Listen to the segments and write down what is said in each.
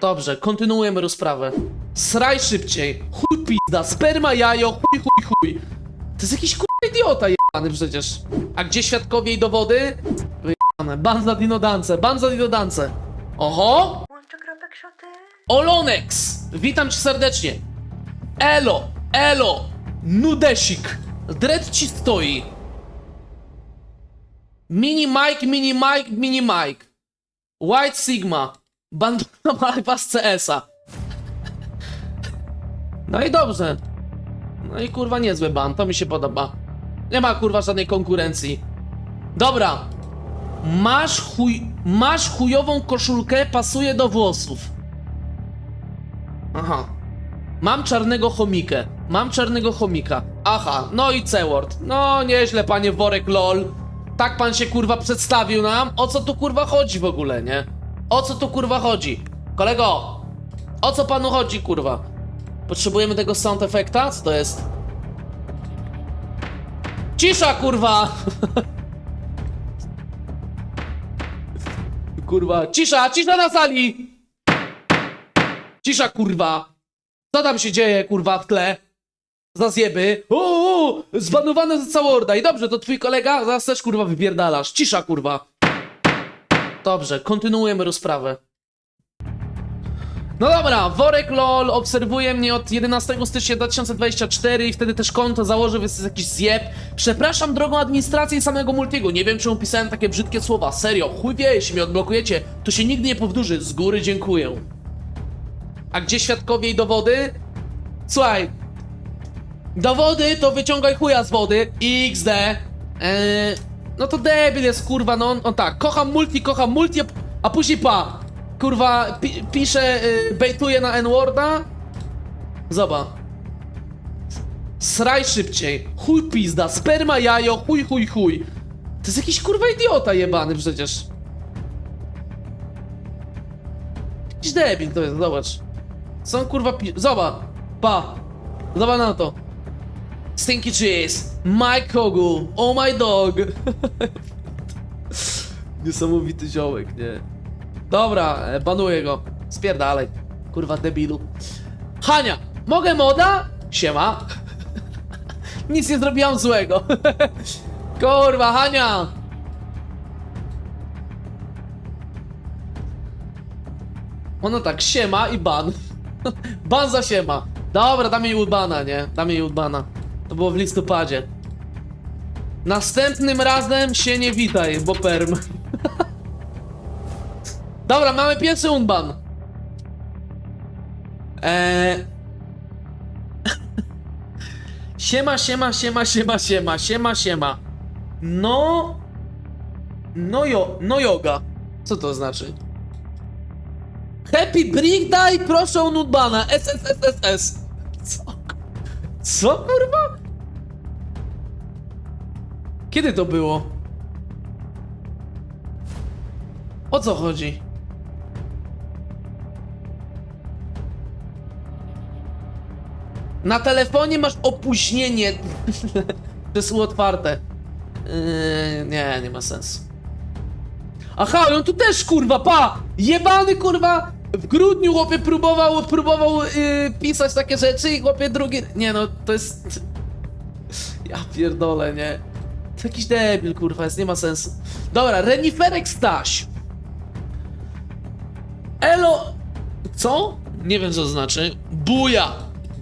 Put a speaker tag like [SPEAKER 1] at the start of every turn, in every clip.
[SPEAKER 1] Dobrze, kontynuujemy rozprawę. Sraj szybciej. Chuj pizda, sperma jajo, chuj chuj chuj. To jest jakiś kurwa idiota jebany przecież. A gdzie świadkowie i dowody? Wyjebane. Ban za dinodance, ban za dinodance. Oho! Olonex! Witam cię serdecznie. Elo, elo, nudesik. Dread ci stoi. Mini Mike, mini Mike, mini Mike. White Sigma. Bandana live'a z CS-a. No i dobrze. No i kurwa niezły ban, to mi się podoba. Nie ma kurwa żadnej konkurencji. Dobra. Masz chuj... Masz chujową koszulkę, pasuje do włosów. Aha. Mam czarnego chomikę. Mam czarnego chomika. Aha, no i C-word. No nieźle, panie worek lol. Tak pan się kurwa przedstawił nam. O co tu kurwa chodzi w ogóle, nie? O co tu kurwa chodzi? Kolego! O co panu chodzi, kurwa? Potrzebujemy tego sound efekta? Co to jest? Cisza, kurwa! kurwa, cisza, cisza na sali! Cisza, kurwa! Co tam się dzieje, kurwa, w tle? Za zjeby. Uuu, zbanowane za całoorda. I dobrze, to twój kolega? Zaraz też, kurwa, wypierdalasz. Cisza, kurwa. Dobrze, kontynuujemy rozprawę. No dobra, Worek LOL obserwuje mnie od 11 stycznia 2024 i wtedy też konto założył, więc jest jakiś zjeb. Przepraszam drogą administrację i samego Multiego, nie wiem czemu pisałem takie brzydkie słowa. Serio, chuj wie, jeśli mnie odblokujecie, to się nigdy nie powtórzy. Z góry dziękuję. A gdzie świadkowie i dowody? Słuchaj. Dowody to wyciągaj chuja z wody. XD. Eee, no to debil jest, kurwa, no on, on tak. Kocham multi, kocham multi, a, później pa. Kurwa, pi, pisze, y, na N-Worda. Zobacz. Sraj szybciej. Chuj pizda, sperma jajo, chuj chuj chuj. To jest jakiś kurwa idiota jebany przecież. Jakiś debil to jest, zobacz. Są kurwa pi... Zobacz. Pa. Zobacz na to. Stinky cheese. Mike Kogul. Oh my dog. Niesamowity ziołek, nie? Dobra, e, banuję go. Spierdalaj. Kurwa debilu. Hania, mogę moda? Siema. Nic nie zrobiłam złego. Kurwa, Hania. Ono tak, siema i ban. ban za siema. Dobra, dam jej udbana, nie? Dam jej udbana. To było w listopadzie. Następnym razem się nie witaj, bo perm. Dobra, mamy pierwszy unban. Eee... siema, siema, siema, siema, siema, siema, siema. No... No jo, no yoga. Co to znaczy? Happy Brick Day, proszę o nudbana. SSSSS. Co? Co kurwa? Kiedy to było? O co chodzi? Na telefonie masz opóźnienie. Przesło otwarte. Yy, nie, nie ma sensu. Aha, on tu też kurwa, pa! Jebany kurwa! W grudniu chłopie próbował, próbował yy, pisać takie rzeczy i chłopie drugi... Nie no, to jest... Ja pierdolę, nie? To jakiś debil kurwa jest, nie ma sensu. Dobra, Reniferek Staś. Elo... Co? Nie wiem co to znaczy. Buja!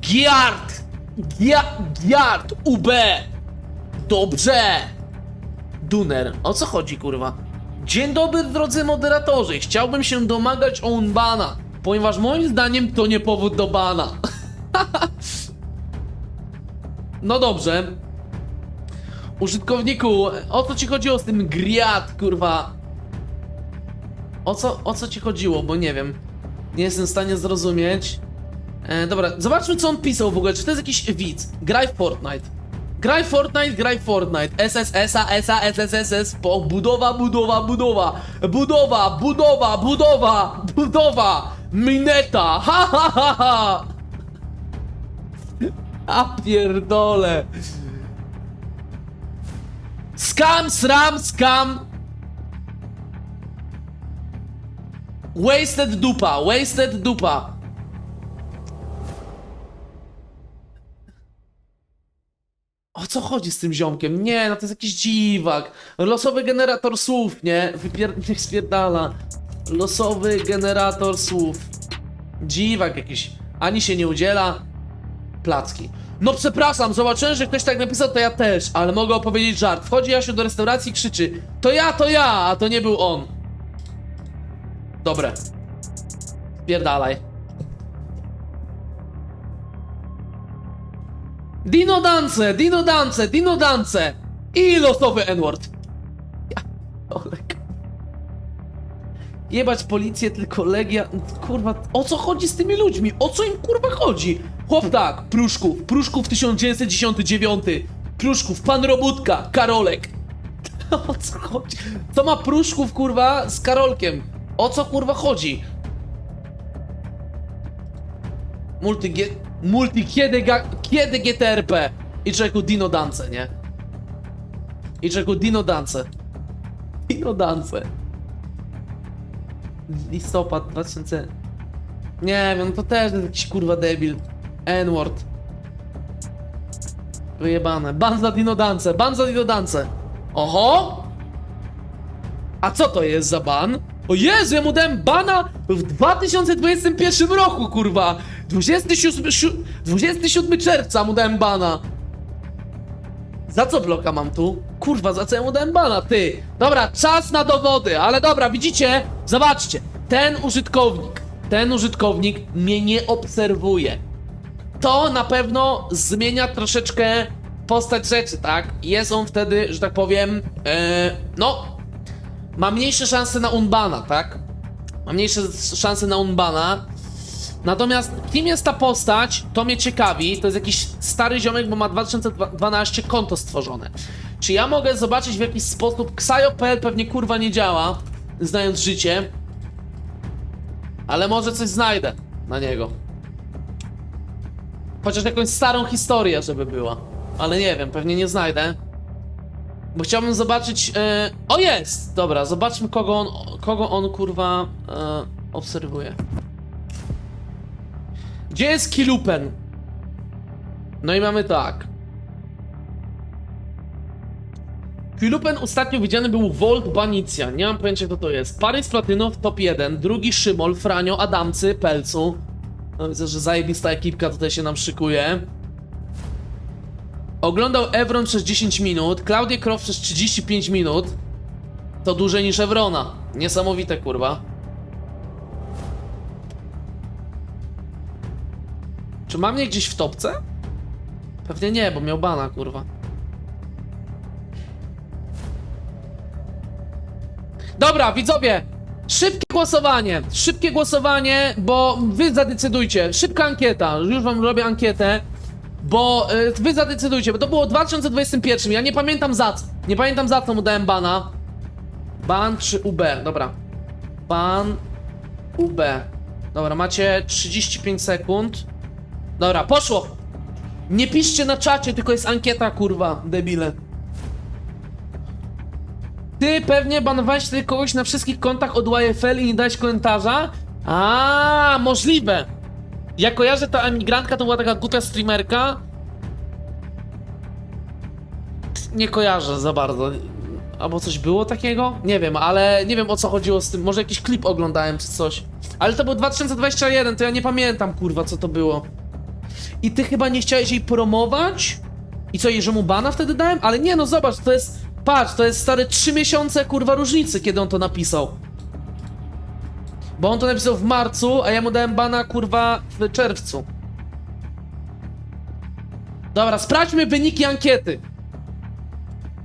[SPEAKER 1] Giard! Gia... Giard! UB! Dobrze! Duner. O co chodzi, kurwa? Dzień dobry, drodzy moderatorzy. Chciałbym się domagać o unbana, ponieważ moim zdaniem to nie powód do bana. no dobrze. Użytkowniku, o co ci chodziło z tym griad, kurwa? O co, o co ci chodziło, bo nie wiem. Nie jestem w stanie zrozumieć. E, dobra, zobaczmy co on pisał w ogóle. Czy to jest jakiś widz? Graj w Fortnite. Graj w Fortnite, graj w Fortnite. SSS-a, SA, SSSS, po budowa, budowa, budowa. Budowa, budowa, budowa, budowa. Mineta, ha ha ha ha. A pierdole. Skam, sram, skam. Wasted dupa, wasted dupa. O co chodzi z tym ziomkiem? Nie, no to jest jakiś dziwak. Losowy generator słów, nie? Wypier... Niech spierdala. Losowy generator słów. Dziwak jakiś. Ani się nie udziela. Placki. No przepraszam, zobaczyłem, że ktoś tak napisał, to ja też, ale mogę opowiedzieć żart. Wchodzi Jasiu do restauracji i krzyczy To ja, to ja, a to nie był on. Dobre. Pierdalaj. Dino Dance, Dino Dance, Dino Dance i losowy N-word. Ja, Olek. Jebać policję, tylko Legia. Kurwa, o co chodzi z tymi ludźmi? O co im kurwa chodzi? Chłop tak, Pruszków, Pruszków 1999, Pruszków, Pan Robótka, Karolek. O co chodzi? Co ma Pruszków kurwa z Karolkiem? O co kurwa chodzi? Multi, multi kiedy, kiedy GTRP? I człowieku Dino Dance, nie? I człowieku Dino Dance. Dino Dance. Listopad 2000. Nie wiem, to też jest jakiś kurwa debil. N-word. Wyjebane. Ban za Dino Dance, ban za Dino Dance. Oho! A co to jest za ban? O Jezu, ja mu dałem bana w 2021 roku, kurwa! 27, siu- 27 czerwca mu dałem bana. Za co bloka mam tu? Kurwa, za co ja mu dałem bana, ty? Dobra, czas na dowody, ale dobra, widzicie? Zobaczcie, ten użytkownik, ten użytkownik mnie nie obserwuje. To na pewno zmienia troszeczkę postać rzeczy, tak? Jest on wtedy, że tak powiem, e, no, ma mniejsze szanse na unbana, tak? Ma mniejsze szanse na unbana. Natomiast kim jest ta postać, to mnie ciekawi. To jest jakiś stary ziomek, bo ma 2012 konto stworzone. Czy ja mogę zobaczyć w jakiś sposób? Ksajo.pl pewnie kurwa nie działa, znając życie. Ale może coś znajdę na niego. Chociaż jakąś starą historię, żeby była. Ale nie wiem, pewnie nie znajdę. Bo chciałbym zobaczyć. E... O jest! Dobra, zobaczmy kogo on, kogo on kurwa e... obserwuje. Gdzie jest Kilupen? No i mamy tak. Kilupen ostatnio widziany był Volt Banicja. Nie mam pojęcia kto to jest. Paris Platynow top 1, drugi Szymol, Franio, Adamcy, Pelcu. No widzę, że zajebista ekipka tutaj się nam szykuje. Oglądał Evron przez 10 minut, Claudia Croft przez 35 minut. To dłużej niż Evrona. Niesamowite, kurwa. Czy mam mnie gdzieś w topce? Pewnie nie, bo miał bana, kurwa. Dobra, widzowie! Szybkie głosowanie, szybkie głosowanie, bo wy zadecydujcie. Szybka ankieta, już wam robię ankietę. Bo y, wy zadecydujcie, bo to było w 2021, ja nie pamiętam za co. Nie pamiętam za co mu dałem bana. Ban czy UB, dobra. Ban UB. Dobra, macie 35 sekund. Dobra, poszło! Nie piszcie na czacie, tylko jest ankieta, kurwa, debile. Ty pewnie banowałeś wtedy kogoś na wszystkich kontach od YFL i nie dałeś komentarza? A, możliwe. Ja kojarzę, ta emigrantka to była taka głupia streamerka. Nie kojarzę za bardzo. Albo coś było takiego? Nie wiem, ale nie wiem o co chodziło z tym. Może jakiś klip oglądałem czy coś. Ale to był 2021, to ja nie pamiętam kurwa co to było. I ty chyba nie chciałeś jej promować? I co, jej, mu bana wtedy dałem? Ale nie no, zobacz, to jest... Patrz, to jest stare 3 miesiące kurwa różnicy, kiedy on to napisał. Bo on to napisał w marcu, a ja mu dałem bana kurwa w czerwcu. Dobra, sprawdźmy wyniki ankiety.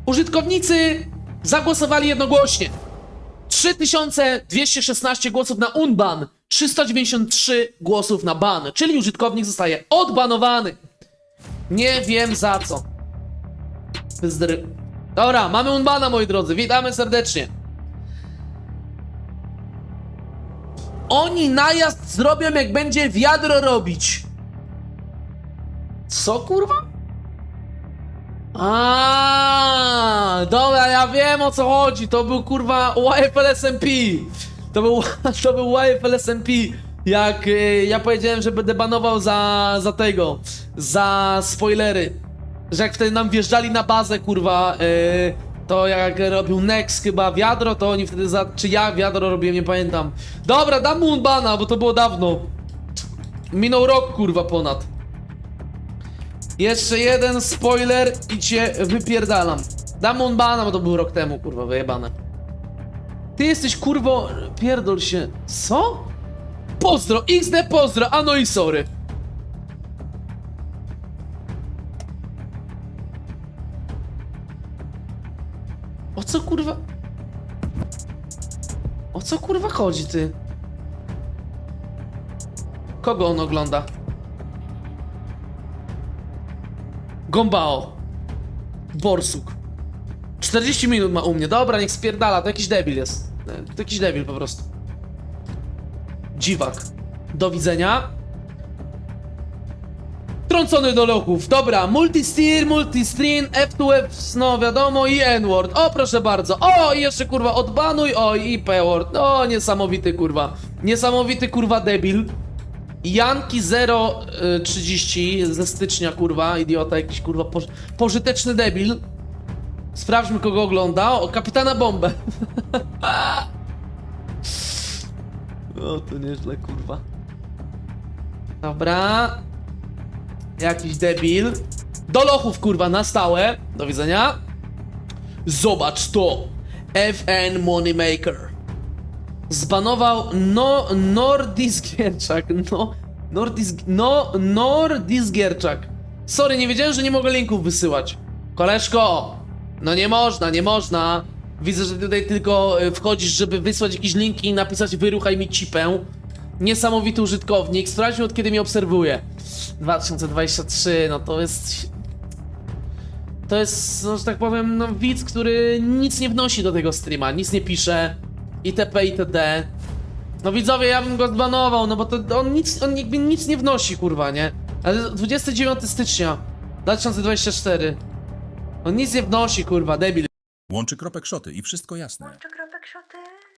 [SPEAKER 1] Użytkownicy zagłosowali jednogłośnie. 3216 głosów na unban, 393 głosów na ban, czyli użytkownik zostaje odbanowany. Nie wiem za co. Zdry... Dobra, mamy unbana moi drodzy, witamy serdecznie. Oni najazd zrobią jak będzie wiadro robić. Co kurwa? A, dobra, ja wiem o co chodzi. To był kurwa YFL SMP. To był, to był YFL SMP. Jak y, ja powiedziałem, że będę banował za, za tego, za spoilery. Że jak wtedy nam wjeżdżali na bazę, kurwa, y, to jak robił Nex chyba wiadro, to oni wtedy za, czy ja wiadro robiłem, nie pamiętam. Dobra, dam mu bana, bo to było dawno. Minął rok, kurwa, ponad. Jeszcze jeden spoiler i cię wypierdalam. Dam mu bana, bo to był rok temu, kurwa, wyjebane. Ty jesteś kurwo. Pierdol się. Co? Pozdro, XD pozdro, a no i sorry. Co kurwa? O co kurwa chodzi ty? Kogo on ogląda? Gombao. Borsuk. 40 minut ma u mnie. Dobra, niech spierdala, to jakiś debil jest. To jakiś debil po prostu. Dziwak. Do widzenia. Trącony do lochów. Dobra, multi-steer, multi-stream, F2F, no wiadomo, i N-word. O, proszę bardzo. O, i jeszcze kurwa odbanuj, o, i P-word. O, niesamowity kurwa. Niesamowity kurwa debil. Janki 030 ze stycznia, kurwa, idiota, jakiś kurwa poż pożyteczny debil. Sprawdźmy, kogo ogląda. O, kapitana bombę. o, to nieźle, kurwa. Dobra. Jakiś debil. Do lochów, kurwa, na stałe. Do widzenia. Zobacz to. FN Moneymaker. Zbanował no, Nordis Gierczak. No, Nordis, no, Nordis Gierczak. Sorry, nie wiedziałem, że nie mogę linków wysyłać. Koleżko, no nie można, nie można. Widzę, że tutaj tylko y, wchodzisz, żeby wysłać jakieś linki i napisać wyruchaj mi cipę. Niesamowity użytkownik. Sprawdźmy od kiedy mnie obserwuje. 2023, no to jest... To jest, no, że tak powiem, no, widz, który nic nie wnosi do tego streama, nic nie pisze, itp. itd. No widzowie, ja bym go zbanował, no bo to on nic, on jakby nic nie wnosi, kurwa, nie? Ale 29 stycznia 2024. On nic nie wnosi, kurwa, debil.
[SPEAKER 2] Łączy kropek szoty i wszystko jasne.
[SPEAKER 3] Łączy kropek szoty.